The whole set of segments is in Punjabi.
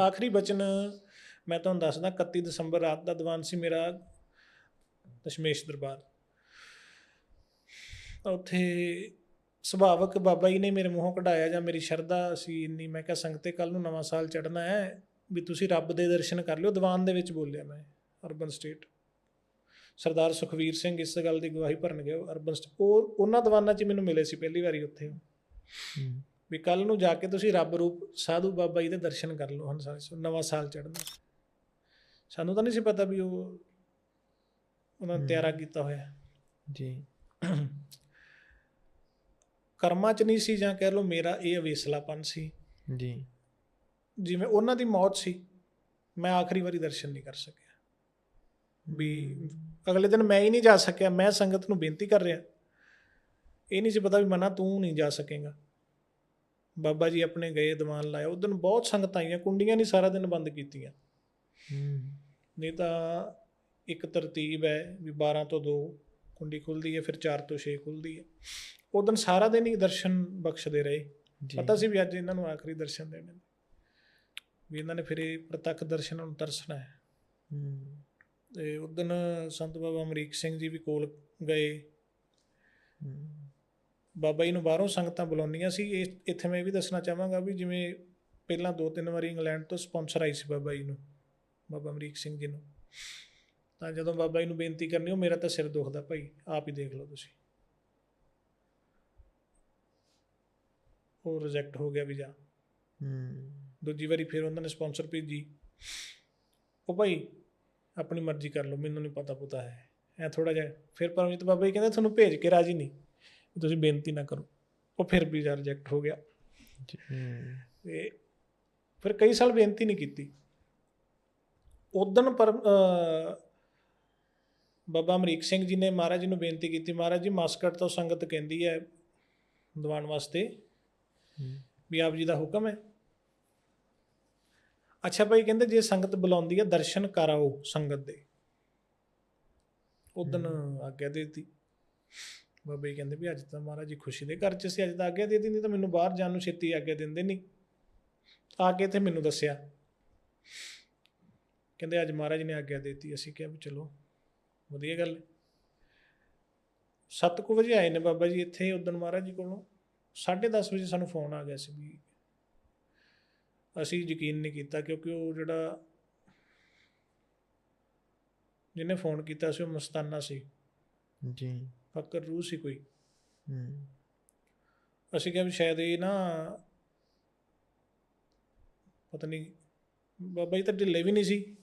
ਆਖਰੀ ਬਚਨ ਮੈਂ ਤੁਹਾਨੂੰ ਦੱਸਦਾ 31 ਦਸੰਬਰ ਰਾਤ ਦਾ ਦੀਵਾਨ ਸੀ ਮੇਰਾ ਦਸ਼ਮੇਸ਼ ਦਰਬਾਰ। ਤਾਂ ਉੱਥੇ ਸੁਭਾਵਕ ਬਾਬਾ ਜੀ ਨੇ ਮੇਰੇ ਮੂੰਹੋਂ ਕਢਾਇਆ ਜਾਂ ਮੇਰੀ ਸ਼ਰਧਾ ਸੀ ਇੰਨੀ, ਮੈਂ ਕਿਹਾ, ਸੰਗਤੇ ਕੱਲ ਨੂੰ ਨਵਾਂ ਸਾਲ ਚੜ੍ਹਨਾ ਹੈ, ਵੀ ਤੁਸੀਂ ਰੱਬ ਦੇ ਦਰਸ਼ਨ ਕਰ ਲਿਓ। ਦੀਵਾਨ ਦੇ ਵਿੱਚ ਬੋਲਿਆ ਮੈਂ, ਅਰਬਨ ਸਟੇਟ। ਸਰਦਾਰ ਸੁਖਵੀਰ ਸਿੰਘ ਇਸ ਗੱਲ ਦੀ ਗਵਾਹੀ ਭਰਨਗੇ ਉਹ ਅਰਬਨ ਸਟ- ਉਹ, ਉਹਨਾਂ ਦੀਵਾਨਾਂ 'ਚ ਮੈਨੂੰ ਮਿਲੇ ਸੀ ਪਹਿਲੀ ਵਾਰੀ ਉੱਥੇ। ਵੀ ਕੱਲ ਨੂੰ ਜਾ ਕੇ ਤੁਸੀਂ ਰੱਬ ਰੂਪ ਸਾਧੂ ਬਾਬਾ ਜੀ ਦੇ ਦਰਸ਼ਨ ਕਰ ਲਓ ਹੁਣ ਸਾਰੇ ਨਵਾਂ ਸਾਲ ਚੜ੍ਹਨਾ ਸਾਨੂੰ ਤਾਂ ਨਹੀਂ ਸੀ ਪਤਾ ਵੀ ਉਹ ਉਹਨਾਂ ਨੇ। ਤਿਆਰਾ ਕੀਤਾ ਹੋਇਆ। ਜੀ। ਕਰਮਾਂ 'ਚ ਨਹੀਂ ਸੀ ਜਾਂ ਕਹਿ ਲਓ ਮੇਰਾ ਇਹ ਅਵੇਸਲਾਪਨ ਸੀ। ਜੀ। ਜਿਵੇਂ ਉਹਨਾਂ ਦੀ ਮੌਤ ਸੀ ਮੈਂ ਆਖਰੀ ਵਾਰੀ ਦਰਸ਼ਨ ਨਹੀਂ ਕਰ ਸਕਿਆ। ਵੀ ਅਗਲੇ ਦਿਨ ਮੈਂ ਹੀ ਨਹੀਂ ਜਾ ਸਕਿਆ ਮੈਂ ਸੰਗਤ ਨੂੰ ਬੇਨਤੀ ਕਰ ਰਿਹਾ। ਇਹ ਨਹੀਂ ਸੀ ਪਤਾ ਵੀ ਮਨਾ ਤੂੰ ਨਹੀਂ ਜਾ ਸਕੇਗਾ। ਬਾਬਾ ਜੀ ਆਪਣੇ ਗਏ ਦੀਵਾਨ ਲਾਇਆ। ਉਸ ਦਿਨ ਬਹੁਤ ਸੰਗਤਾਂ ਆਈਆਂ ਕੁੰਡੀਆਂ ਨਹੀਂ ਸਾਰਾ ਦਿਨ ਬੰਦ ਕੀਤੀਆਂ। ਹੂੰ। ਨਹੀਂ ਤਾਂ ਇੱਕ ਤਰਤੀਬ ਹੈ ਵੀ 12 ਤੋਂ 2 ਕੁੰਡੀ ਖੁੱਲਦੀ ਹੈ ਫਿਰ 4 ਤੋਂ 6 ਖੁੱਲਦੀ ਹੈ। ਉਹ ਦਿਨ ਸਾਰਾ ਦਿਨ ਹੀ ਦਰਸ਼ਨ ਬਖਸ਼ਦੇ ਰਹੇ। ਪਤਾ ਸੀ ਵੀ ਅੱਜ ਇਹਨਾਂ ਨੂੰ ਆਖਰੀ ਦਰਸ਼ਨ ਦੇਣੇ ਨੇ। ਵੀ ਇਹਨਾਂ ਨੇ ਫਿਰ ਇਹ ਪ੍ਰਤੱਖ ਦਰਸ਼ਨਾਂ ਨੂੰ ਤਰਸਣਾ ਹੈ। ਹੂੰ। ਤੇ ਉਦੋਂ ਸੰਤ ਬਾਬਾ ਅਮਰੀਕ ਸਿੰਘ ਜੀ ਵੀ ਕੋਲ ਗਏ। ਬਾਬਾ ਜੀ ਨੂੰ ਬਾਹਰੋਂ ਸੰਗਤਾਂ ਬੁਲਾਉਂਦੀਆਂ ਸੀ। ਇਹ ਇੱਥੇ ਮੈਂ ਇਹ ਵੀ ਦੱਸਣਾ ਚਾਹਾਂਗਾ ਵੀ ਜਿਵੇਂ ਪਹਿਲਾਂ ਦੋ ਤਿੰਨ ਵਾਰੀ ਇੰਗਲੈਂਡ ਤੋਂ ਸਪਾਂਸਰ ਆਈ ਸੀ ਬਾਬਾ ਜੀ ਨੂੰ ਬਾਬਾ ਅਮਰੀਕ ਸਿੰਘ ਜੀ ਨੂੰ। ਤਾਂ ਜਦੋਂ ਬਾਬਾ ਜੀ ਨੂੰ ਬੇਨਤੀ ਕਰਨੀ ਉਹ ਮੇਰਾ ਤਾਂ ਸਿਰ ਦੁਖਦਾ ਭਾਈ ਆਪ ਹੀ ਦੇਖ ਲਓ ਤੁਸੀਂ। ਉਹ ਰਿਜੈਕਟ ਹੋ ਗਿਆ ਵੀਜ਼ਾ ਹੂੰ। ਦੂਜੀ ਵਾਰੀ ਫਿਰ ਉਹਨਾਂ ਨੇ ਸਪਾਂਸਰ ਭੇਜੀ। ਉਹ ਭਾਈ ਆਪਣੀ ਮਰਜ਼ੀ ਕਰ ਲਓ ਮੈਨੂੰ ਨਹੀਂ ਪਤਾ ਪੁਤਾ ਹੈ। ਐ ਥੋੜਾ ਜਿਹਾ ਫਿਰ ਪਰਮਜੀਤ ਬਾਬਾ ਜੀ ਕਹਿੰਦੇ ਤੁਹਾਨੂੰ ਭੇਜ ਕੇ ਰਾਜੀ ਨਹੀਂ। ਤੁਸੀਂ ਬੇਨਤੀ ਨਾ ਕਰੋ। ਉਹ ਫਿਰ ਵੀਜ਼ਾ ਰਿਜੈਕਟ ਹੋ ਗਿਆ। ਤੇ ਫਿਰ ਕਈ ਸਾਲ ਬੇਨਤੀ ਨਹੀਂ ਕੀਤੀ। ਉਦੋਂ ਪਰ ਬਾਬਾ ਅਮਰੀਕ ਸਿੰਘ ਜੀ ਨੇ ਮਹਾਰਾਜ ਜੀ ਨੂੰ ਬੇਨਤੀ ਕੀਤੀ। ਮਹਾਰਾਜ ਜੀ ਮਾਸਕਟ ਤੋਂ ਸੰਗਤ ਕਹਿੰਦੀ ਹੈ ਦੀਵਾਨ ਵਾਸਤੇ ਵੀ ਆਪ ਜੀ ਦਾ ਹੁਕਮ ਹੈ। ਅੱਛਾ ਭਾਈ ਕਹਿੰਦੇ ਜੇ ਸੰਗਤ ਬੁਲਾਉਂਦੀ ਹੈ ਦਰਸ਼ਨ ਕਰਾਓ ਸੰਗਤ ਦੇ। ਉਦੋਂ ਆਗਿਆ ਦੇ ਦਿੱਤੀ। ਬਾਬਾ ਜੀ ਕਹਿੰਦੇ ਵੀ ਅੱਜ ਤਾਂ ਮਹਾਰਾਜ ਜੀ ਖੁਸ਼ੀ ਦੇ ਘਰ ਚ ਸੀ, ਅੱਜ ਤਾਂ ਆਗਿਆ ਦੇ ਦਿੱਤੀ ਨਹੀਂ ਤਾਂ ਮੈਨੂੰ ਬਾਹਰ ਜਾਣ ਨੂੰ ਛੇਤੀ ਆਗਿਆ ਦਿੰਦੇ ਨਹੀਂ ਆ ਕੇ ਇੱਥੇ ਮੈਨੂੰ ਦੱਸਿਆ। ਕਹਿੰਦੇ ਅੱਜ ਮਹਾਰਾਜ ਨੇ ਆਗਿਆ ਦੇ ਦਿੱਤੀ। ਅਸੀਂ ਕਿਹਾ ਵੀ ਚਲੋ, ਵਧੀਆ ਗੱਲ ਹੈ। ਸੱਤ ਕੁ ਵਜੇ ਆਏ ਨੇ ਬਾਬਾ ਜੀ ਇੱਥੇ ਉਦੋਂ ਮਹਾਰਾਜ ਜੀ ਕੋਲੋਂ। 10:30 ਵਜੇ ਸਾਨੂੰ ਫੋਨ ਆ ਗਿਆ ਸੀ ਵੀ ਅਸੀਂ ਯਕੀਨ ਨਹੀਂ ਕੀਤਾ ਕਿਉਂਕਿ ਉਹ ਜਿਹੜਾ ਜਿਹਨੇ ਫੋਨ ਕੀਤਾ ਸੀ, ਉਹ ਮਸਤਾਨਾ ਸੀ। ਜੀ। ਫਕਰ ਰੂਹ ਸੀ ਕੋਈ। ਹੂੰ। ਅਸੀਂ ਕਿਹਾ ਵੀ ਸ਼ਾਇਦ ਇਹ ਨਾ ਪਤਾ ਨਹੀਂ ਬਾਬਾ ਜੀ ਤਾਂ ਢਿੱਲੇ ਵੀ ਨਹੀਂ ਸੀ।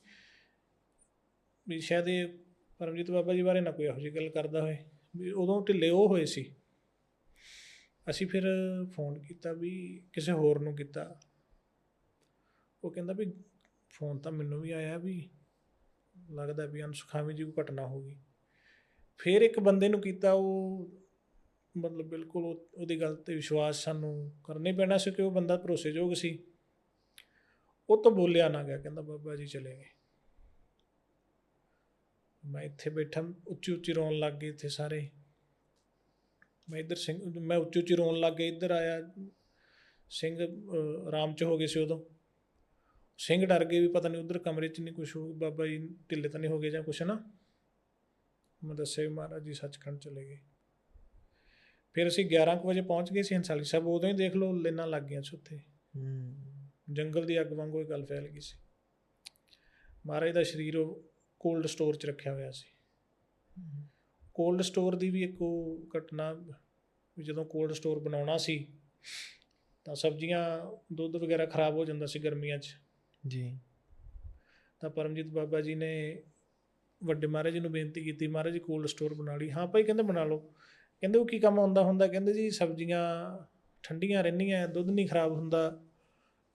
ਵੀ ਸ਼ਾਇਦ ਇਹ ਪਰਮਜੀਤ ਬਾਬਾ ਜੀ ਬਾਰੇ ਨਾ ਕੋਈ ਇਹੋ ਜਿਹੀ ਗੱਲ ਕਰਦਾ ਹੋਏ ਵੀ ਉਦੋਂ ਢਿੱਲੇ ਉਹ ਹੋਏ ਸੀ। ਅਸੀਂ ਫਿਰ ਫੋਨ ਕੀਤਾ ਵੀ ਕਿਸੇ ਹੋਰ ਨੂੰ ਕੀਤਾ। ਉਹ ਕਹਿੰਦਾ ਵੀ ਫੋਨ ਤਾਂ ਮੈਨੂੰ ਵੀ ਆਇਆ ਵੀ ਲੱਗਦਾ ਵੀ ਅਨਸੁਖਾਵੀ ਜੀ ਕੋਈ ਘਟਨਾ ਹੋ ਗਈ। ਫਿਰ ਇੱਕ ਬੰਦੇ ਨੂੰ ਕੀਤਾ ਉਹ ਮਤਲਬ ਬਿਲਕੁਲ ਉਹ- ਉਹਦੀ ਗੱਲ ਤੇ ਵਿਸ਼ਵਾਸ ਸਾਨੂੰ ਕਰਨਾ ਪੈਣਾ ਸੀ ਕਿ ਉਹ ਬੰਦਾ ਭਰੋਸੇਯੋਗ ਸੀ। ਉਹ ਤੋਂ ਬੋਲਿਆ ਨਾ ਗਿਆ ਕਹਿੰਦਾ ਬਾਬਾ ਜੀ ਚਲੇ ਗਏ। ਮੈਂ ਇੱਥੇ ਬੈਠਾ ਉੱਚੀ ਉੱਚੀ ਰੋਣ ਲੱਗ ਗਏ ਇੱਥੇ ਸਾਰੇ। ਮੈਂ ਇੱਧਰ ਸਿੰਘ ਮੈਂ ਉੱਚੀ ਉੱਚੀ ਰੋਣ ਲੱਗ ਗਿਆ ਇੱਧਰ ਆਇਆ ਸਿੰਘ ਅਹ, ਆਰਾਮ ਚ ਹੋ ਗਏ ਸੀ ਉਦੋਂ। ਸਿੰਘ ਡਰ ਗਏ ਵੀ ਪਤਾ ਨਹੀਂ ਉਧਰ ਕਮਰੇ 'ਚ ਨਹੀਂ ਕੁਝ ਹੋ ਬਾਬਾ ਜੀ ਢਿੱਲੇ ਤਾਂ ਨਹੀਂ ਹੋ ਗਏ ਜਾਂ ਕੁਛ ਨਾ ਮੈਂ ਦੱਸਿਆ ਵੀ ਮਹਾਰਾਜ ਜੀ ਸੱਚਖੰਡ ਚਲੇ ਗਏ। ਫਿਰ ਅਸੀਂ 11 ਕੁ ਵਜੇ ਪਹੁੰਚ ਗਏ ਸੀ ਹੰਸਾਲੀ ਸਾਹਿਬ ਉਦੋਂ ਹੀ ਦੇਖ ਲਓ ਲੈਣਾ ਲੱਗ ਗਈਆਂ ਸੀ ਉੱਥੇ। ਹੂੰ। ਜੰਗਲ ਦੀ ਅੱਗ ਵਾਂਗੂ ਇਹ ਗੱਲ ਫੈਲ ਗਈ ਸੀ। ਮਹਾਰਾਜ ਦਾ ਸਰੀਰ ਉਹ ਕੋਲਡ ਸਟੋਰ 'ਚ ਰੱਖਿਆ ਹੋਇਆ ਸੀ। ਕੋਲਡ ਸਟੋਰ ਦੀ ਵੀ ਇੱਕ ਉਹ ਘਟਨਾ ਵੀ ਜਦੋਂ ਕੋਲਡ ਸਟੋਰ ਬਣਾਉਣਾ ਸੀ ਤਾਂ ਸਬਜ਼ੀਆਂ ਦੁੱਧ ਵਗੈਰਾ ਖਰਾਬ ਹੋ ਜਾਂਦਾ ਸੀ ਗਰਮੀਆਂ 'ਚ। ਜੀ। ਤਾਂ ਪਰਮਜੀਤ ਬਾਬਾ ਜੀ ਨੇ ਵੱਡੇ ਮਹਾਰਾਜ ਨੂੰ ਬੇਨਤੀ ਕੀਤੀ ਮਹਾਰਾਜ ਕੋਲਡ ਸਟੋਰ ਬਣਾ ਲਈ। ਹਾਂ ਭਾਈ ਕਹਿੰਦੇ ਬਣਾ ਲਓ। ਕਹਿੰਦੇ ਉਹ ਕੀ ਕੰਮ ਆਉਂਦਾ ਹੁੰਦਾ? ਕਹਿੰਦੇ ਜੀ ਸਬਜ਼ੀਆਂ ਠੰਡੀਆਂ ਰਹਿੰਦੀਆਂ ਦੁੱਧ ਨਹੀਂ ਖਰਾਬ ਹੁੰਦਾ।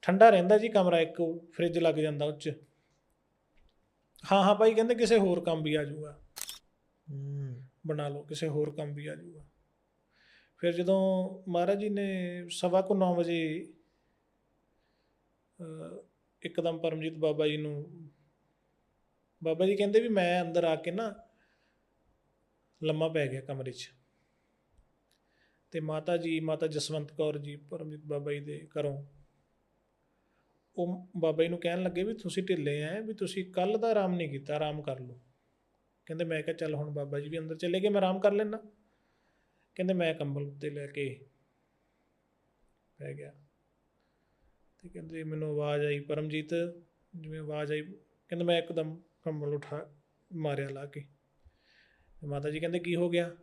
ਠੰਡਾ ਰਹਿੰਦਾ ਜੀ ਕਮਰਾ ਇੱਕ ਫ੍ਰਿਜ ਲੱਗ ਜਾਂਦਾ ਉਹ 'ਚ। ਹਾਂ ਹਾਂ ਭਾਈ ਕਹਿੰਦੇ ਕਿਸੇ ਹੋਰ ਕੰਮ ਵੀ ਆ ਜਾਊਗਾ। ਹੂੰ। ਬਣਾ ਲਓ ਕਿਸੇ ਹੋਰ ਕੰਮ ਵੀ ਆ ਜਾਊਗਾ। ਫਿਰ ਜਦੋਂ ਮਹਾਰਾਜ ਜੀ ਨੇ ਸਵਾ ਕੁ 9 ਵਜੇ ਇੱਕਦਮ ਪਰਮਜੀਤ ਬਾਬਾ ਜੀ ਨੂੰ ਬਾਬਾ ਜੀ ਕਹਿੰਦੇ ਵੀ ਮੈਂ ਅੰਦਰ ਆ ਕੇ ਨਾ ਲੰਮਾ ਪੈ ਗਿਆ ਕਮਰੇ 'ਚ। ਤੇ ਮਾਤਾ ਜੀ, ਮਾਤਾ ਜਸਵੰਤ ਕੌਰ ਜੀ, ਪਰਮਜੀਤ ਬਾਬਾ ਜੀ ਦੇ ਘਰੋਂ ਉਹ ਬਾਬਾ ਜੀ ਨੂੰ ਕਹਿਣ ਲੱਗੇ ਵੀ ਤੁਸੀਂ ਢਿੱਲੇ ਆ ਵੀ ਤੁਸੀਂ ਕੱਲ ਦਾ ਆਰਾਮ ਨਹੀਂ ਕੀਤਾ, ਆਰਾਮ ਕਰ ਲਓ। ਕਹਿੰਦੇ ਮੈਂ ਕਿਹਾ ਚੱਲ ਹੁਣ ਬਾਬਾ ਜੀ ਵੀ ਅੰਦਰ ਚਲੇ ਗਏ, ਮੈਂ ਆਰਾਮ ਕਰ ਲੈਣਾ ਕਹਿੰਦੇ ਮੈਂ ਕੰਬਲ ਉੱਤੇ ਲੈ ਕੇ ਪੈ ਗਿਆ। ਤੇ ਕਹਿੰਦੇ ਮੈਨੂੰ ਆਵਾਜ਼ ਆਈ, ਪਰਮਜੀਤ, ਜਿਵੇਂ ਆਵਾਜ਼ ਆਈ, ਕਹਿੰਦੇ ਮੈਂ ਇੱਕਦਮ ਕੰਬਲ ਉਠਾ ਮਾਰਿਆ ਲਾ ਕੇ। ਮਾਤਾ ਜੀ ਕਹਿੰਦੇ, ਕੀ ਹੋ ਗਿਆ?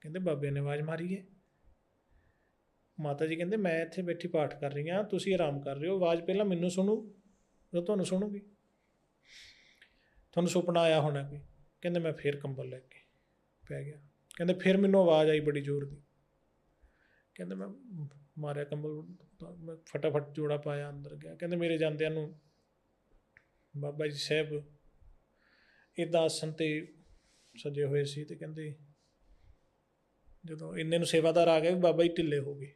ਕਹਿੰਦੇ, ਬਾਬੇ ਨੇ ਆਵਾਜ਼ ਮਾਰੀ ਹੈ ਮਾਤਾ ਜੀ ਕਹਿੰਦੇ, ਮੈਂ ਇੱਥੇ ਬੈਠੀ ਪਾਠ ਕਰ ਰਹੀ ਹਾਂ, ਤੁਸੀਂ ਆਰਾਮ ਕਰ ਰਹੇ ਹੋ। ਆਵਾਜ਼ ਪਹਿਲਾਂ ਮੈਨੂੰ ਸੁਣੂ ਫਿਰ ਤੁਹਾਨੂੰ ਸੁਣੂਗੀ। ਤੁਹਾਨੂੰ ਸੁਪਨਾ ਆਇਆ ਹੋਣਾ ਕੋਈ ਕਹਿੰਦੇ, ਮੈਂ ਫੇਰ ਕੰਬਲ ਲੈ ਕੇ ਪੈ ਗਿਆ। ਕਹਿੰਦੇ, ਫਿਰ ਮੈਨੂੰ ਆਵਾਜ਼ ਆਈ ਬੜੀ ਜ਼ੋਰ ਦੀ। ਕਹਿੰਦੇ, ਮੈਂ ਮਾਰਿਆ ਕੰਬਲ, ਮੈਂ ਫਟਾਫਟ ਜੋੜਾ ਪਾਇਆ ਅੰਦਰ ਗਿਆ। ਕਹਿੰਦੇ, ਮੇਰੇ ਜਾਂਦਿਆਂ ਨੂੰ ਬਾਬਾ ਜੀ ਸਾਹਿਬ ਇਦਾਂ ਆਸਣ ਤੇ ਸਜੇ ਹੋਏ ਸੀ ਤੇ ਕਹਿੰਦੇ ਜਦੋਂ ਇੰਨੇ ਨੂੰ ਸੇਵਾਦਾਰ ਆ ਗਏ ਵੀ ਬਾਬਾ ਜੀ ਢਿੱਲੇ ਹੋ ਗਏ।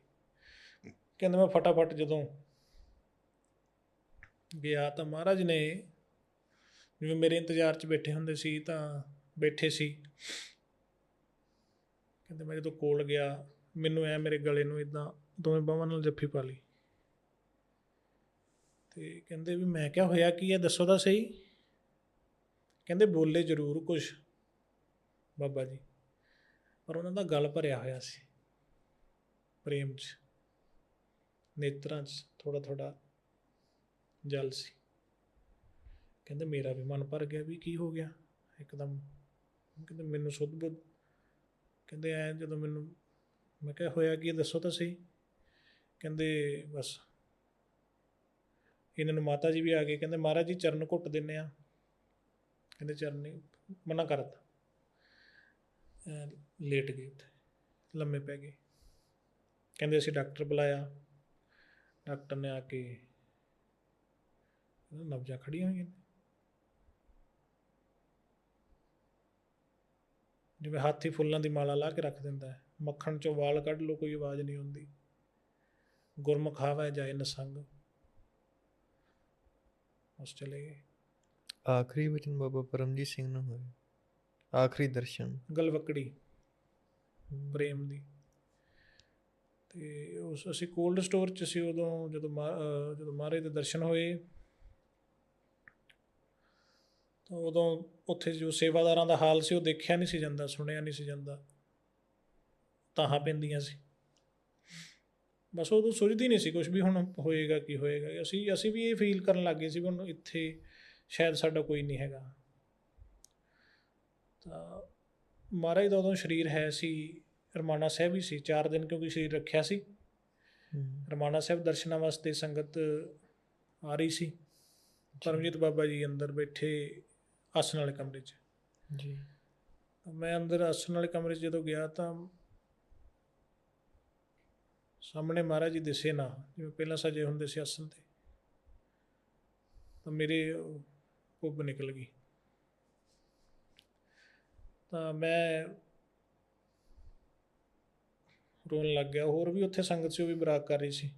ਕਹਿੰਦੇ ਮੈਂ ਫਟਾਫਟ ਜਦੋਂ ਗਿਆ ਤਾਂ ਮਹਾਰਾਜ ਨੇ ਜਿਵੇਂ ਮੇਰੇ ਇੰਤਜ਼ਾਰ 'ਚ ਬੈਠੇ ਹੁੰਦੇ ਸੀ ਤਾਂ ਬੈਠੇ ਸੀ। ਕਹਿੰਦੇ ਮੈਂ ਜਦੋਂ ਕੋਲ ਗਿਆ ਮੈਨੂੰ ਐ ਮੇਰੇ ਗਲੇ ਨੂੰ ਇਦਾਂ ਦੋਵੇਂ ਬਾਹਾਂ ਨਾਲ ਜੱਫੀ ਪਾ ਲਈ। ਤੇ ਕਹਿੰਦੇ ਵੀ ਮੈਂ ਕਿਹਾ ਹੋਇਆ ਕੀ ਹੈ? ਦੱਸੋ ਤਾਂ ਸਹੀ। ਕਹਿੰਦੇ ਬੋਲੇ ਜ਼ਰੂਰ ਕੁਝ ਬਾਬਾ ਜੀ। ਪਰ ਉਹਨਾਂ ਦਾ ਗਲ ਭਰਿਆ ਹੋਇਆ ਸੀ। ਪ੍ਰੇਮ 'ਚ। ਨੇਤਰਾਂ 'ਚ ਥੋੜਾ ਥੋੜਾ ਜਲ ਸੀ। ਕਹਿੰਦੇ ਮੇਰਾ ਵੀ ਮਨ ਭਰ ਗਿਆ ਵੀ ਕੀ ਹੋ ਗਿਆ। ਇੱਕਦਮ ਕਹਿੰਦੇ ਮੈਨੂੰ ਸੁੱਧ ਬੁੱਧ ਕਹਿੰਦੇ ਐ ਜਦੋਂ ਮੈਨੂੰ ਮੈਂ ਕਿਹਾ ਹੋਇਆ ਕੀ ਹੈ, ਦੱਸੋ ਤਾਂ ਸਹੀ। ਕਹਿੰਦੇ ਬਸ। ਇਹਨਾਂ ਨੂੰ ਮਾਤਾ ਜੀ ਵੀ ਆ ਗਏ। ਕਹਿੰਦੇ ਮਹਾਰਾਜ ਜੀ ਚਰਨ ਘੁੱਟ ਦਿੰਨੇ ਆ ਕਹਿੰਦੇ ਚਰਨ, ਮਨਾ ਕਰਤਾ। ਅਹ ਲੇਟ ਗਏ ਉੱਥੇ, ਲੰਮੇ ਪੈ ਗਏ। ਕਹਿੰਦੇ ਅਸੀਂ ਡਾਕਟਰ ਬੁਲਾਇਆ, ਡਾਕਟਰ ਨੇ ਆ ਕੇ ਕਹਿੰਦਾ ਖੜੀਆਂ ਹੋਈਆਂ ਨੇ। ਜਿਵੇਂ ਹਾਥੀ ਫੁੱਲਾਂ ਦੀ ਮਾਲਾ ਲਾ ਕੇ ਰੱਖ ਦਿੰਦਾ ਹੈ, ਮੱਖਣ ਚੋਂ ਵਾਲ ਕੱਢ ਲੋ ਕੋਈ ਆਵਾਜ਼ ਨਹੀਂ ਹੁੰਦੀ ਗੁਰਮੁਖ ਆਵੇ ਜਾਏ ਨਸੰਗ। ਉਸ ਚਲੇ ਗਏ। ਆਖਰੀ ਵਚਨ ਬਾਬਾ ਪਰਮਜੀਤ ਸਿੰਘ ਨੂੰ ਹੋਏ ਆਖਰੀ ਦਰਸ਼ਨ। ਗਲਵਕੜੀ। ਪ੍ਰੇਮ ਦੀ। ਤੇ ਉਸ ਅਸੀਂ ਕੋਲਡ ਸਟੋਰ ਚ ਸੀ ਉਦੋਂ ਜਦੋਂ ਜਦੋਂ ਮਹਾਰਾਜ ਦੇ ਦਰਸ਼ਨ ਹੋਏ। ਤਾਂ ਉਦੋਂ ਉੱਥੇ ਜੋ ਸੇਵਾਦਾਰਾਂ ਦਾ ਹਾਲ ਸੀ ਉਹ ਦੇਖਿਆ ਨਹੀਂ ਸੀ ਜਾਂਦਾ ਸੁਣਿਆ ਨਹੀਂ ਸੀ ਜਾਂਦਾ। ਤਾਹਾਂ ਪੈਂਦੀਆਂ ਸੀ। ਬਸ ਉਦੋਂ ਸੁਝਦੀ ਨਹੀਂ ਸੀ ਕੁਝ ਵੀ ਹੁਣ ਹੋਏਗਾ ਕੀ ਹੋਏਗਾ। ਅਸੀਂ ਅਸੀਂ ਵੀ ਇਹ ਫੀਲ ਕਰਨ ਲੱਗ ਗਏ ਸੀ ਵੀ ਹੁਣ ਇੱਥੇ ਸ਼ਾਇਦ ਸਾਡਾ ਕੋਈ ਨਹੀਂ ਹੈਗਾ। ਤਾਂ ਮਹਾਰਾਜ ਦਾ ਉਦੋਂ ਸਰੀਰ ਹੈ ਸੀ ਰਮਾਣਾ ਸਾਹਿਬ ਹੀ ਸੀ 4 ਦਿਨ ਕਿਉਂਕਿ ਸਰੀਰ ਰੱਖਿਆ ਸੀ। ਰਮਾਣਾ ਸਾਹਿਬ ਦਰਸ਼ਨਾਂ ਵਾਸਤੇ ਸੰਗਤ ਆ ਰਹੀ ਸੀ। ਪਰਮਜੀਤ ਬਾਬਾ ਜੀ ਅੰਦਰ ਬੈਠੇ ਆਸਣ ਵਾਲੇ ਕਮਰੇ 'ਚ। ਜੀ। ਮੈਂ ਅੰਦਰ ਆਸਣ ਵਾਲੇ ਕਮਰੇ 'ਚ ਜਦੋਂ ਗਿਆ ਤਾਂ ਸਾਹਮਣੇ ਮਹਾਰਾਜ ਜੀ ਦਿਸੇ ਨਾ ਜਿਵੇਂ ਪਹਿਲਾਂ ਸਜੇ ਹੁੰਦੇ ਸੀ ਆਸਣ ਤੇ। ਤਾਂ ਮੇਰੇ ਕੁੱਬ ਨਿਕਲ ਗਈ। ਤਾਂ ਮੈਂ ਰੋਣ ਲੱਗ ਗਿਆ। ਹੋਰ ਵੀ ਉੱਥੇ ਸੰਗਤ ਸੀ, ਉਹ ਵੀ ਬਰਾਕ ਕਰ ਰਹੀ ਸੀ।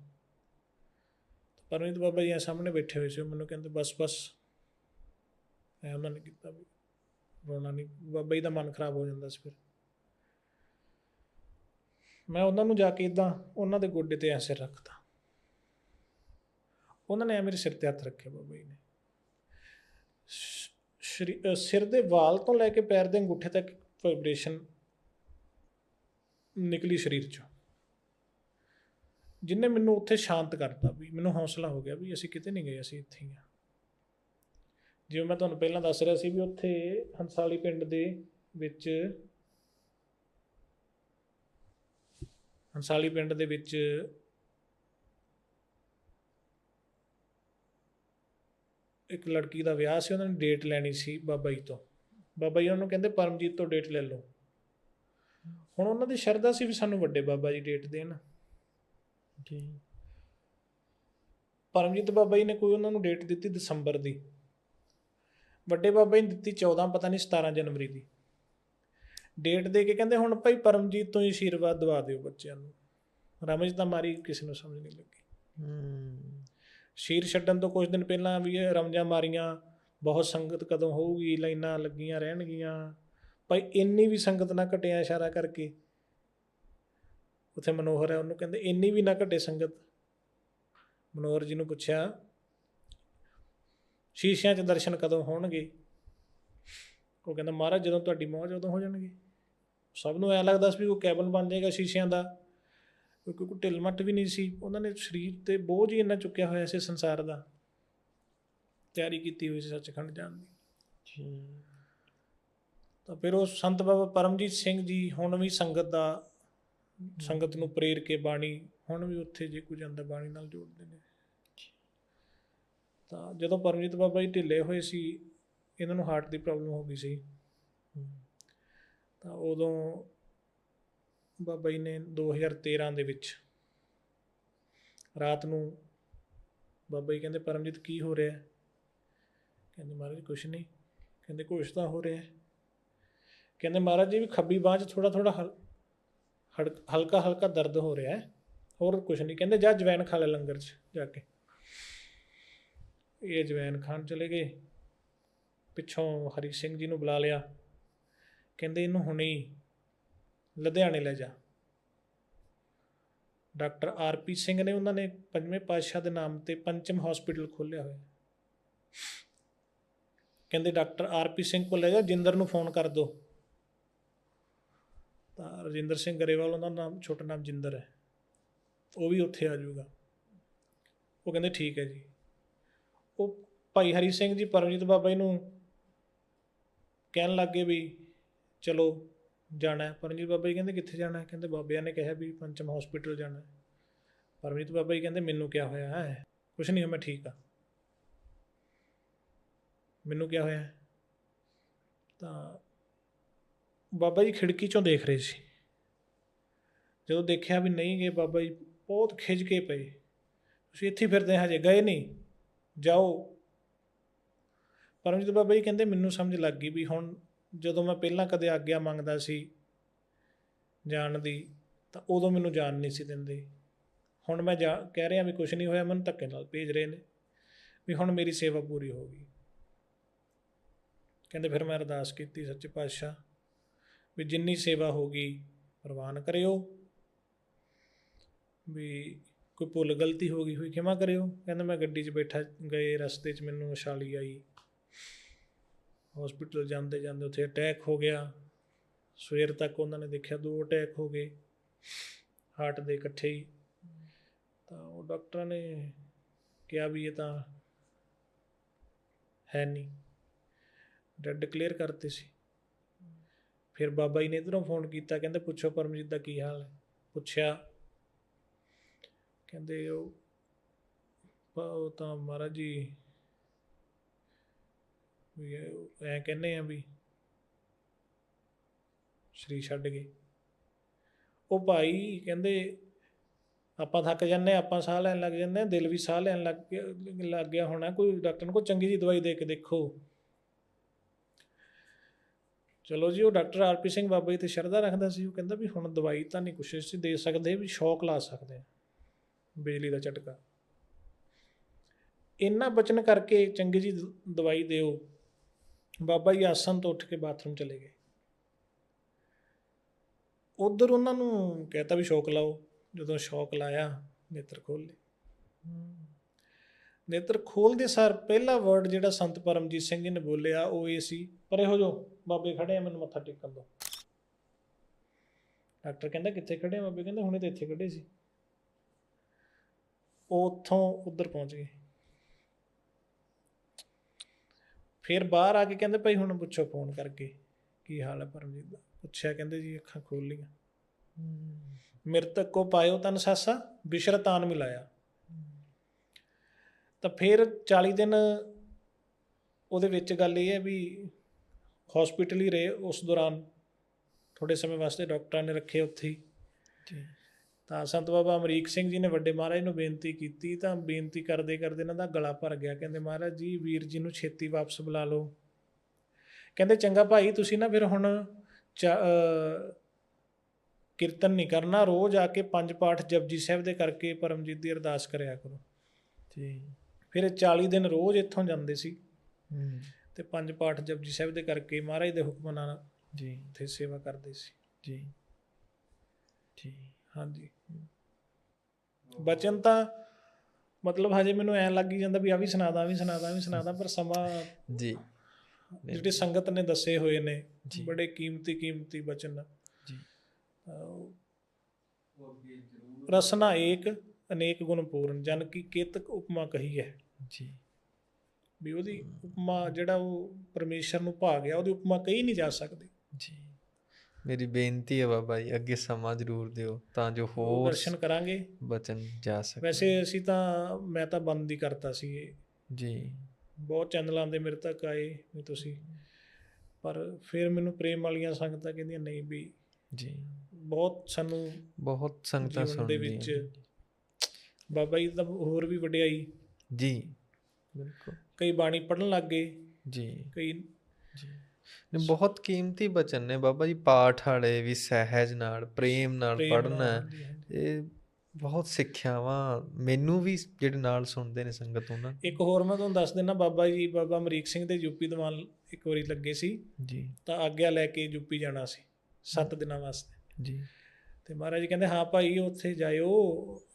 ਪਰਮਿਤ ਬਾਬਾ ਜੀ ਆ ਸਾਹਮਣੇ ਬੈਠੇ ਹੋਏ ਸੀ। ਉਹ ਮੈਨੂੰ ਕਹਿੰਦੇ, ਬਸ ਬਸ। ਐ ਉਹਨਾਂ ਨੇ ਕੀਤਾ ਵੀ ਰੋਣਾ ਨਹੀਂ ਬਾਬਾ ਜੀ ਦਾ ਮਨ ਖਰਾਬ ਹੋ ਜਾਂਦਾ ਸੀ ਫਿਰ। ਮੈਂ ਉਹਨਾਂ ਨੂੰ ਜਾ ਕੇ ਇਦਾਂ ਉਹਨਾਂ ਦੇ ਗੋਡੇ ਤੇ ਐਸੇ ਰੱਖਦਾ ਉਹਨਾਂ ਨੇ ਐ ਮੇਰੇ ਸਿਰ ਤੇ ਹੱਥ ਰੱਖਿਆ ਬਾਬਾ ਜੀ ਨੇ। ਸ਼ਰੀ- ਸਿਰ ਦੇ ਵਾਲ ਤੋਂ ਲੈ ਕੇ ਪੈਰ ਦੇ ਅੰਗੂਠੇ ਤੱਕ ਵਾਈਬ੍ਰੇਸ਼ਨ ਨਿਕਲੀ ਸਰੀਰ ਚੋਂ। ਜਿਨੇ ਮੈਨੂੰ ਉੱਥੇ ਸ਼ਾਂਤ ਕਰਤਾ ਵੀ ਮੈਨੂੰ ਹੌਸਲਾ ਹੋ ਗਿਆ ਵੀ ਅਸੀਂ ਕਿਤੇ ਨਹੀਂ ਗਏ, ਅਸੀਂ ਇੱਥੇ ਹੀ ਆ। ਜਿਵੇਂ ਮੈਂ ਤੁਹਾਨੂੰ ਪਹਿਲਾਂ ਦੱਸ ਰਿਹਾ ਸੀ ਵੀ ਉੱਥੇ ਹੰਸਾਲੀ ਪਿੰਡ ਦੇ ਵਿੱਚ ਹੰਸਾਲੀ ਪਿੰਡ ਦੇ ਵਿੱਚ ਇੱਕ ਲੜਕੀ ਦਾ ਵਿਆਹ ਸੀ ਉਹਨਾਂ ਨੇ ਡੇਟ ਲੈਣੀ ਸੀ ਬਾਬਾ ਜੀ ਤੋਂ। ਬਾਬਾ ਜੀ ਉਹਨਾਂ ਨੂੰ ਕਹਿੰਦੇ ਪਰਮਜੀਤ ਤੋਂ ਡੇਟ ਲੈ ਲਓ। ਹੁਣ ਉਹਨਾਂ ਦੀ ਸ਼ਰਧਾ ਸੀ ਵੀ ਸਾਨੂੰ ਵੱਡੇ ਬਾਬਾ ਜੀ ਡੇਟ ਦੇਣ। ਜੀ। ਪਰਮਜੀਤ ਬਾਬਾ ਜੀ ਨੇ ਕੋਈ ਉਹਨਾਂ ਨੂੰ ਡੇਟ ਦਿੱਤੀ ਦਸੰਬਰ ਦੀ। ਵੱਡੇ ਬਾਬਾ ਜੀ ਨੇ ਦਿੱਤੀ 14 ਪਤਾ ਨਹੀਂ 17 ਜਨਵਰੀ ਦੀ। ਡੇਟ ਦੇ ਕੇ ਕਹਿੰਦੇ ਹੁਣ ਭਾਈ ਪਰਮਜੀਤ ਤੋਂ ਹੀ ਆਸ਼ੀਰਵਾਦ ਦਵਾ ਦਿਓ ਬੱਚਿਆਂ ਨੂੰ। ਰਮਜ ਤਾਂ ਮਾਰੀ ਕਿਸੇ ਨੂੰ ਸਮਝ ਨਹੀਂ ਲੱਗੀ। ਹਮ, ਸ਼ੀਰ ਛੱਡਣ ਤੋਂ ਕੁਝ ਦਿਨ ਪਹਿਲਾਂ ਵੀ ਇਹ ਰਮਜਾਂ ਮਾਰੀਆਂ, ਬਹੁਤ ਸੰਗਤ ਕਦੋਂ ਹੋਊਗੀ, ਲਾਈਨਾਂ ਲੱਗੀਆਂ ਰਹਿਣਗੀਆਂ। ਭਾਈ ਇੰਨੀ ਵੀ ਸੰਗਤ ਨਾ ਘਟਿਆ ਇਸ਼ਾਰਾ ਕਰਕੇ। ਉੱਥੇ ਮਨੋਹਰ ਹੈ, ਉਹਨੂੰ ਕਹਿੰਦੇ, ਇੰਨੀ ਵੀ ਨਾ ਘਟੇ ਸੰਗਤ। ਮਨੋਹਰ ਜੀ ਨੂੰ ਪੁੱਛਿਆ, ਸ਼ੀਸ਼ਿਆਂ 'ਚ ਦਰਸ਼ਨ ਕਦੋਂ ਹੋਣਗੇ? ਉਹ ਕਹਿੰਦਾ, ਮਹਾਰਾਜ ਜਦੋਂ ਤੁਹਾਡੀ ਮੌਜ ਉਦੋਂ ਹੋ ਜਾਣਗੇ। ਸਭ ਨੂੰ ਐ ਲੱਗਦਾ ਸੀ ਵੀ ਉਹ ਕੈਬਨ ਬਣ ਜਾਏਗਾ ਸ਼ੀਸ਼ਿਆਂ ਦਾ। ਕਿਉਂਕਿ ਕੋਈ ਢਿੱਲ ਮੱਟ ਵੀ ਨਹੀਂ ਸੀ। ਉਹਨਾਂ ਨੇ ਸਰੀਰ ਤੇ ਬੋਝ ਹੀ ਇੰਨਾ ਚੁੱਕਿਆ ਹੋਇਆ ਸੀ ਸੰਸਾਰ ਦਾ। ਤਿਆਰੀ ਕੀਤੀ ਹੋਈ ਸੀ ਸੱਚਖੰਡ ਜਾਣ ਦੀ। ਜੀ। ਤਾਂ ਫਿਰ ਉਹ ਸੰਤ ਬਾਬਾ ਪਰਮਜੀਤ ਸਿੰਘ ਜੀ ਹੁਣ ਵੀ ਸੰਗਤ ਦਾ ਸੰਗਤ ਨੂੰ ਪ੍ਰੇਰ ਕੇ ਬਾਣੀ ਹੁਣ ਵੀ ਉੱਥੇ ਜੇ ਕੋਈ ਜਾਂਦਾ ਬਾਣੀ ਨਾਲ ਜੋੜਦੇ ਨੇ। ਤਾਂ ਜਦੋਂ ਪਰਮਜੀਤ ਬਾਬਾ ਜੀ ਢਿੱਲੇ ਹੋਏ ਸੀ ਇਹਨਾਂ ਨੂੰ ਹਾਰਟ ਦੀ ਪ੍ਰੋਬਲਮ ਹੋ ਗਈ ਸੀ। ਤਾਂ ਉਦੋਂ ਬਾਬਾ ਜੀ ਨੇ 2013 ਦੇ ਵਿੱਚ ਰਾਤ ਨੂੰ ਬਾਬਾ ਜੀ ਕਹਿੰਦੇ, ਪਰਮਜੀਤ, ਕੀ ਹੋ ਰਿਹਾ? ਕਹਿੰਦੇ, ਮਹਾਰਾਜ, ਕੁਛ ਨਹੀਂ। ਕਹਿੰਦੇ, ਕੁਛ ਤਾਂ ਹੋ ਰਿਹਾ। ਕਹਿੰਦੇ, ਮਹਾਰਾਜ ਜੀ, ਵੀ ਖੱਬੀ ਬਾਂਹ 'ਚ ਥੋੜਾ ਥੋੜਾ ਹਲਕਾ ਹਲਕਾ ਦਰਦ ਹੋ ਰਿਹਾ ਹੈ। ਹੋਰ ਕੁਛ ਨਹੀਂ। ਕਹਿੰਦੇ, ਜਾ ਜਵੈਨ ਖਾ ਲੈ ਲੰਗਰ 'ਚ ਜਾ ਕੇ। ਇਹ ਜਵੈਨ ਖਾਨ ਚਲੇ ਗਏ। ਪਿੱਛੋਂ ਹਰੀ ਸਿੰਘ ਜੀ ਨੂੰ ਬੁਲਾ ਲਿਆ। ਕਹਿੰਦੇ, ਇਹਨੂੰ ਹੁਣੇ ਹੀ ਲੁਧਿਆਣੇ ਲੈ ਜਾ। ਡਾਕਟਰ ਆਰ ਪੀ ਸਿੰਘ ਨੇ ਉਹਨਾਂ ਨੇ ਪੰਜਵੇਂ ਪਾਤਸ਼ਾਹ ਦੇ ਨਾਮ ਤੇ ਪੰਚਮ ਹਸਪੀਟਲ ਖੋਲ੍ਹਿਆ ਹੋਇਆ। ਕਹਿੰਦੇ ਡਾਕਟਰ ਆਰ ਪੀ ਸਿੰਘ ਕੋਲ ਲੈ ਜਾ, ਜਿੰਦਰ ਨੂੰ ਫੋਨ ਕਰ ਦੋ। ਤਾਂ ਰਜਿੰਦਰ ਸਿੰਘ ਗਰੇਵਾਲ, ਉਹਨਾਂ ਦਾ ਨਾਮ, ਛੋਟਾ ਨਾਮ ਜਿੰਦਰ ਹੈ। ਉਹ ਵੀ ਉੱਥੇ ਆ ਜਾਊਗਾ। ਉਹ ਕਹਿੰਦੇ ਠੀਕ ਹੈ ਜੀ। ਉਹ ਭਾਈ ਹਰੀ ਸਿੰਘ ਜੀ, ਪਰਮਜੀਤ ਬਾਬਾ ਜੀ ਨੂੰ ਕਹਿਣ ਲੱਗੇ ਵੀ ਚਲੋ ਜਾਣਾ ਪਰਮਜੀਤ ਬਾਬਾ ਜੀ ਕਹਿੰਦੇ ਕਿੱਥੇ ਜਾਣਾ ਕਹਿੰਦੇ ਬਾਬਿਆਂ ਨੇ ਕਿਹਾ ਵੀ ਪੰਚਮ ਹਸਪੀਟਲ ਜਾਣਾ ਪਰਮਜੀਤ ਬਾਬਾ ਜੀ ਕਹਿੰਦੇ ਮੈਨੂੰ ਕਿਆ ਹੋਇਆ ਹੈ। ਕੁਛ ਨਹੀਂ, ਮੈਂ ਠੀਕ ਆ ਮੈਨੂੰ ਕਿਆ ਹੋਇਆ ਤਾਂ ਬਾਬਾ ਜੀ ਖਿੜਕੀ ਚੋਂ ਦੇਖ ਰਹੇ ਸੀ। ਜਦੋਂ ਦੇਖਿਆ ਵੀ ਨਹੀਂ ਗਏ, ਬਾਬਾ ਜੀ ਬਹੁਤ ਖਿੱਚ ਕੇ ਪਏ। ਤੁਸੀਂ ਇੱਥੇ ਫਿਰਦੇ ਹਜੇ, ਗਏ ਨਹੀਂ। ਜਾਓ। ਪਰਮਜੀਤ ਬਾਬਾ ਜੀ ਕਹਿੰਦੇ ਮੈਨੂੰ ਸਮਝ ਲੱਗ ਗਈ ਵੀ ਹੁਣ ਜਦੋਂ ਮੈਂ ਪਹਿਲਾਂ ਕਦੇ ਆਗਿਆ ਮੰਗਦਾ ਸੀ ਜਾਣ ਦੀ, ਤਾਂ ਉਦੋਂ ਮੈਨੂੰ ਜਾਣ ਨਹੀਂ ਸੀ ਦਿੰਦੇ। ਹੁਣ ਮੈਂ ਜਾ, ਕਹਿ ਰਿਹਾ ਵੀ ਕੁਝ ਨਹੀਂ ਹੋਇਆ, ਮੈਨੂੰ ਧੱਕੇ ਨਾਲ ਭੇਜ ਰਹੇ ਨੇ ਵੀ ਹੁਣ ਮੇਰੀ ਸੇਵਾ ਪੂਰੀ ਹੋ ਗਈ। ਕਹਿੰਦੇ ਫਿਰ ਮੈਂ ਅਰਦਾਸ ਕੀਤੀ ਸੱਚੇ ਪਾਤਸ਼ਾਹ ਵੀ ਜਿੰਨੀ ਸੇਵਾ ਹੋ ਗਈ, ਪ੍ਰਵਾਨ ਕਰਿਓ। ਵੀ ਕੋਈ ਭੁੱਲ ਗਲਤੀ ਹੋ ਗਈ ਹੋਈ, ਖਿਮਾ ਕਰਿਓ। ਕਹਿੰਦਾ ਮੈਂ ਗੱਡੀ 'ਚ ਬੈਠਾ, ਗਏ ਰਸਤੇ 'ਚ ਮੈਨੂੰ ਛਾਲੀ ਆਈ। ਹਸਪੀਟਲ ਜਾਂਦੇ ਜਾਂਦੇ ਉੱਥੇ ਅਟੈਕ ਹੋ ਗਿਆ। ਸਵੇਰ ਤੱਕ ਉਹਨਾਂ ਨੇ ਦੇਖਿਆ ਦੋ ਅਟੈਕ ਹੋ ਗਏ। ਹਾਰਟ ਦੇ ਇਕੱਠੇ ਹੀ। ਤਾਂ ਉਹ ਡਾਕਟਰਾਂ ਨੇ ਕਿਹਾ ਵੀ ਇਹ ਤਾਂ ਹੈ ਨਹੀਂ। ਡੈਡ ਕਲੀਅਰ ਕਰਤੇ ਸੀ। ਫਿਰ ਬਾਬਾ ਜੀ ਨੇ ਇਧਰੋਂ ਫੋਨ ਕੀਤਾ, ਕਹਿੰਦੇ ਪੁੱਛੋ ਪਰਮਜੀਤ ਦਾ ਕੀ ਹਾਲ ਹੈ? ਪੁੱਛਿਆ। ਕਹਿੰਦੇ ਉਹ ਤਾਂ ਮਹਾਰਾਜ ਜੀ ਵੀ ਐ ਕਹਿੰਦੇ ਆ ਵੀ ਸਰੀਰ ਛੱਡ ਗਏ। ਉਹ ਭਾਈ ਕਹਿੰਦੇ ਆਪਾਂ ਥੱਕ ਜਾਂਦੇ ਹਾਂ, ਆਪਾਂ ਸਾਹ ਲੈਣ ਲੱਗ ਜਾਂਦੇ ਹਾਂ ਦਿਲ ਵੀ ਸਾਹ ਲੈਣ ਲੱਗ ਗਿਆ- ਲੱਗ ਗਿਆ ਹੋਣਾ। ਕੋਈ ਡਾਕਟਰ ਨੂੰ ਕੋਈ ਚੰਗੀ ਜੀ ਦਵਾਈ ਦੇ ਕੇ ਦੇਖੋ। ਚਲੋ ਜੀ ਉਹ ਡਾਕਟਰ ਆਰਪੀ ਸਿੰਘ ਬਾਬਾ ਜੀ ਤੇ ਸ਼ਰਧਾ ਰੱਖਦਾ ਸੀ। ਉਹ ਕਹਿੰਦਾ ਵੀ ਹੁਣ ਦਵਾਈ ਤਾਂ ਨਹੀਂ ਕੁਛ ਅਸੀਂ ਦੇ ਸਕਦੇ ਵੀ ਸ਼ੌਕ ਲਾ ਸਕਦੇ ਆ ਬਿਜਲੀ ਦਾ ਝਟਕਾ। ਇੰਨਾ ਬਚਨ ਕਰਕੇ ਚੰਗੀ ਜੀ ਦ- ਦਵਾਈ ਦਿਓ। ਬਾਬਾ ਜੀ ਆਸਨ ਤੋਂ ਉੱਠ ਕੇ ਬਾਥਰੂਮ ਚਲੇ ਗਏ। ਉਧਰ ਉਹਨਾਂ ਨੂੰ ਕਹਤਾ ਵੀ ਸ਼ੌਕ ਲਾਓ, ਜਦੋਂ ਸ਼ੌਕ ਲਾਇਆ ਨੇਤਰ ਖੋਲ ਲਏ। ਨੇਤਰ ਖੋਲਦੇ ਸਾਰ ਪਹਿਲਾ ਵਰਡ ਜਿਹੜਾ ਸੰਤ ਪਰਮਜੀਤ ਸਿੰਘ ਜੀ ਨੇ ਬੋਲਿਆ ਉਹ ਇਹ ਸੀ, ਪਰੇ ਹੋ ਜਾਓ, ਬਾਬੇ ਖੜੇ ਆ, ਮੈਨੂੰ ਮੱਥਾ ਟੇਕਣ ਦਿਓ। ਡਾਕਟਰ ਕਹਿੰਦਾ, ਕਿੱਥੇ ਖੜੇ ਆ ਬਾਬੇ? ਕਹਿੰਦੇ, ਹੁਣੇ ਤਾਂ ਇੱਥੇ ਖੜੇ ਸੀ। ਉਹ ਉੱਥੋਂ ਉੱਧਰ ਪਹੁੰਚ ਗਏ। ਫਿਰ ਬਾਹਰ ਆ ਕੇ ਕਹਿੰਦੇ ਭਾਈ ਹੁਣ ਪੁੱਛੋ ਫੋਨ ਕਰਕੇ ਕੀ ਹਾਲ ਹੈ ਪਰਮਜੀਤ ਦਾ? ਪੁੱਛਿਆ ਕਹਿੰਦੇ ਜੀ ਅੱਖਾਂ ਖੋਲ ਲੀਆਂ ਮਿਰਤਕ ਕੋ ਪਾਇਓ ਤਨ ਸਾਸਾ ਬਿਸ਼ਰਤਾਨ ਮਿਲਾਇਆ। ਤਾਂ ਫਿਰ 40 ਦਿਨ ਉਹਦੇ ਵਿੱਚ ਗੱਲ ਇਹ ਹੈ ਵੀ ਹਸਪੀਟਲ ਹੀ ਰਹੇ ਉਸ ਦੌਰਾਨ। ਥੋੜੇ ਸਮੇਂ ਵਾਸਤੇ ਡਾਕਟਰਾਂ ਨੇ ਰੱਖੇ ਉੱਥੇ ਜੀ। ਤਾਂ ਸੰਤ ਬਾਬਾ ਅਮਰੀਕ ਸਿੰਘ ਜੀ ਨੇ ਵੱਡੇ ਮਹਾਰਾਜ ਨੂੰ ਬੇਨਤੀ ਕੀਤੀ ਤਾਂ ਬੇਨਤੀ ਕਰਦੇ ਕਰਦੇ ਇਹਨਾਂ ਦਾ ਗਲਾ ਭਰ ਗਿਆ। ਕਹਿੰਦੇ ਮਹਾਰਾਜ ਜੀ ਵੀਰ ਜੀ ਨੂੰ ਛੇਤੀ ਵਾਪਸ ਬੁਲਾ ਲਓ। ਕਹਿੰਦੇ ਚੰਗਾ ਭਾਈ ਤੁਸੀਂ ਨਾ ਫਿਰ ਹੁਣ ਕੀਰਤਨ ਨਹੀਂ ਕਰਨਾ ਰੋਜ਼ ਆ ਕੇ ਪੰਜ ਪਾਠ ਜਪਜੀ ਸਾਹਿਬ ਦੇ ਕਰਕੇ ਪਰਮਜੀਤ ਦੀ ਅਰਦਾਸ ਕਰਿਆ ਕਰੋ। ਜੀ। ਫਿਰ ਇਹ 40 ਦਿਨ ਰੋਜ਼ ਇੱਥੋਂ ਜਾਂਦੇ ਸੀ। ਤੇ ਪੰਜ ਪਾਠ ਜਪਜੀ ਸਾਹਿਬ ਦੇ ਕਰਕੇ ਮਹਾਰਾਜ ਦੇ ਹੁਕਮ ਨਾਲ ਜੀ। ਉੱਥੇ ਸੇਵਾ ਕਰਦੇ ਸੀ। ਜੀ। ਜੀ। ਹਾਂਜੀ। ਬਚਨ ਤਾਂ ਮਤਲਬ ਹਜੇ ਮੈਨੂੰ ਐਂ ਲੱਗ ਹੀ ਜਾਂਦਾ ਵੀ ਆ ਵੀ ਸੁਣਾਦਾ ਵੀ ਸੁਣਾਦਾ ਵੀ ਸੁਣਾਦਾ ਪਰ ਸਮਾਂ ਜੀ। ਜਿਹੜੇ ਸੰਗਤ ਨੇ ਦੱਸੇ ਹੋਏ ਨੇ। ਬੜੇ ਕੀਮਤੀ ਕੀਮਤੀ ਬਚਨ। ਜੀ। ਰਸਨਾ ਏਕ ਅਨੇਕ ਗੁਣ ਪੂਰਨ ਜਨ ਕੀ ਕੇਤਕ ਉਪਮਾ ਕਹੀ ਹੈ। ਜੀ। ਵੀ ਉਹਦੀ ਉਪਮਾ ਜਿਹੜਾ ਉਹ ਪਰਮੇਸ਼ਰ ਨੂੰ ਭਾ ਗਿਆ ਉਹਦੀ ਉਪਮਾ ਕਹੀ ਨਹੀਂ ਜਾ ਸਕਦੀ। ਜੀ। ਮੇਰੀ ਬੇਨਤੀ ਹੈ ਬਾਬਾ ਜੀ ਅੱਗੇ ਸਮਾਂ ਜ਼ਰੂਰ ਦਿਓ ਤਾਂ ਜੋ ਹੋਰ ਦਰਸ਼ਨ ਕਰਾਂਗੇ। ਬਚਨ ਜਾ ਸਕੇ। ਵੈਸੇ ਅਸੀਂ ਤਾਂ ਮੈਂ ਤਾਂ ਬੰਦ ਹੀ ਕਰਤਾ ਸੀ ਜੀ। ਬਹੁਤ ਚੈਨਲਾਂ ਦੇ ਮੇਰੇ ਤੱਕ ਆਏ ਵੀ ਤੁਸੀਂ। ਪਰ ਫਿਰ ਮੈਨੂੰ ਪ੍ਰੇਮ ਵਾਲੀਆਂ ਸੰਗਤਾਂ ਕਹਿੰਦੀਆਂ ਨਹੀਂ ਵੀ ਜੀ। ਬਹੁਤ ਸਾਨੂੰ ਬਹੁਤ ਸੰਗਤਾਂ ਜੀਵਨ ਦੇ ਸੁਣਦੀਆਂ। ਵਿੱਚ ਬਾਬਾ ਜੀ ਤਾਂ ਹੋਰ ਵੀ ਵਡਿਆਈ। ਜੀ। ਬਿਲਕੁਲ ਕਈ ਬਾਣੀ ਪੜਨ ਲੱਗ ਗਏ। ਜੀ। ਕਈ ਜੀ। ਨੇ ਬਹੁਤ ਕੀਮਤੀ ਬਚਨ ਨੇ ਬਾਬਾ ਜੀ ਪਾਠ ਵਾਲੇ ਵੀ ਸਹਿਜ ਨਾਲ ਪ੍ਰੇਮ ਨਾਲ ਪੜਨਾ। ਇਹ ਬਹੁਤ ਸਿੱਖਿਆਵਾਂ ਮੈਨੂੰ ਵੀ ਜਿਹੜੇ ਨਾਲ ਸੁਣਦੇ ਨੇ ਸੰਗਤ ਉਹਨਾਂ। ਇੱਕ ਹੋਰ ਮੈਂ ਤੁਹਾਨੂੰ ਦੱਸ ਦਿੰਦਾ ਬਾਬਾ ਜੀ ਬਾਬਾ ਅਮਰੀਕ ਸਿੰਘ ਦੇ ਯੂਪੀ ਦੀਵਾਨ ਇੱਕ ਵਾਰੀ ਲੱਗੇ ਸੀ। ਜੀ। ਤਾਂ ਆਗਿਆ ਲੈ ਕੇ ਯੂਪੀ ਜਾਣਾ ਸੀ 7 ਦਿਨਾਂ ਵਾਸਤੇ। ਜੀ। ਤੇ ਮਹਾਰਾਜ ਕਹਿੰਦੇ ਹਾਂ ਭਾਈ ਉੱਥੇ ਜਾਇਓ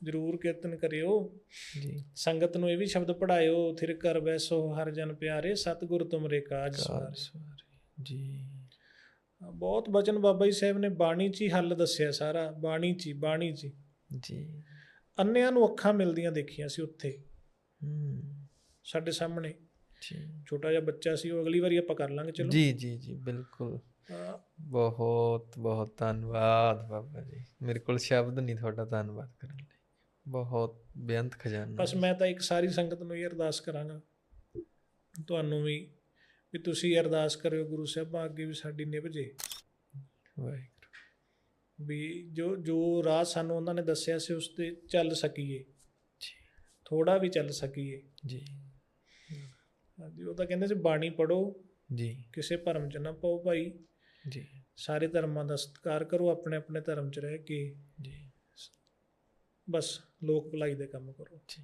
ਜ਼ਰੂਰ ਕੀਰਤਨ ਕਰਿਓ। ਜੀ। ਸੰਗਤ ਨੂੰ ਇਹ ਵੀ ਸ਼ਬਦ ਪੜਾਇਓ ਥਿਰ ਕਰ ਬੈਸੋ ਹਰ ਜਨ ਪਿਆਰੇ ਸਤਿਗੁਰ ਤੁਮਰੇ ਕਾਜ ਸਵਾਰੇ। ਜੀ। ਬਹੁਤ ਬਚਨ ਬਾਬਾ ਜੀ ਸਾਹਿਬ ਨੇ ਬਾਣੀ 'ਚ ਹੀ ਹੱਲ ਦੱਸਿਆ ਸਾਰਾ ਬਾਣੀ 'ਚ ਹੀ ਬਾਣੀ 'ਚ। ਜੀ। ਅੰਨਿਆਂ ਨੂੰ ਅੱਖਾਂ ਮਿਲਦੀਆਂ ਦੇਖੀਆਂ ਸੀ ਉੱਥੇ। ਹੂੰ। ਸਾਡੇ ਸਾਹਮਣੇ। ਜੀ। ਛੋਟਾ ਜਿਹਾ ਬੱਚਾ ਸੀ ਉਹ ਅਗਲੀ ਵਾਰੀ ਆਪਾਂ ਕਰ ਲਾਂਗੇ ਚਲੋ। ਜੀ ਜੀ ਜੀ ਬਿਲਕੁਲ। ਬਹੁਤ ਬਹੁਤ ਧੰਨਵਾਦ ਬਾਬਾ ਜੀ। ਮੇਰੇ ਕੋਲ ਸ਼ਬਦ ਨਹੀਂ ਤੁਹਾਡਾ ਧੰਨਵਾਦ ਕਰਨ ਲਈ। ਬਹੁਤ ਬੇਅੰਤ ਖਜ਼ਾਨਾ ਬਸ ਮੈਂ ਤਾਂ ਇੱਕ ਸਾਰੀ ਸੰਗਤ ਨੂੰ ਇਹ ਅਰਦਾਸ ਕਰਾਂਗਾ। ਤੁਹਾਨੂੰ ਵੀ ਵੀ ਤੁਸੀਂ ਅਰਦਾਸ ਕਰਿਓ ਗੁਰੂ ਸਾਹਿਬਾਂ ਅੱਗੇ ਵੀ ਸਾਡੀ ਨਿਭ ਜੇ। ਵਾਹਿਗੁਰੂ। ਵੀ ਜੋ ਜੋ ਰਾਹ ਸਾਨੂੰ ਉਹਨਾਂ ਨੇ ਦੱਸਿਆ ਸੀ ਉਸ ਤੇ ਚੱਲ ਸਕੀਏ। ਜੀ। ਥੋੜਾ ਵੀ ਚੱਲ ਸਕੀਏ। ਜੀ। ਹਾਂਜੀ ਉਹ ਤਾਂ ਕਹਿੰਦੇ ਸੀ ਬਾਣੀ ਪੜੋ ਜੀ। ਕਿਸੇ ਭਰਮ ਚ ਨਾ ਪਾਓ ਭਾਈ। ਜੀ। ਸਾਰੇ ਧਰਮਾਂ ਦਾ ਸਤਿਕਾਰ ਕਰੋ ਆਪਣੇ ਆਪਣੇ ਧਰਮ ਚ ਰਹਿ ਕੇ। ਜੀ। ਬਸ ਲੋਕ ਭਲਾਈ ਦੇ ਕੰਮ ਕਰੋ। ਜੀ।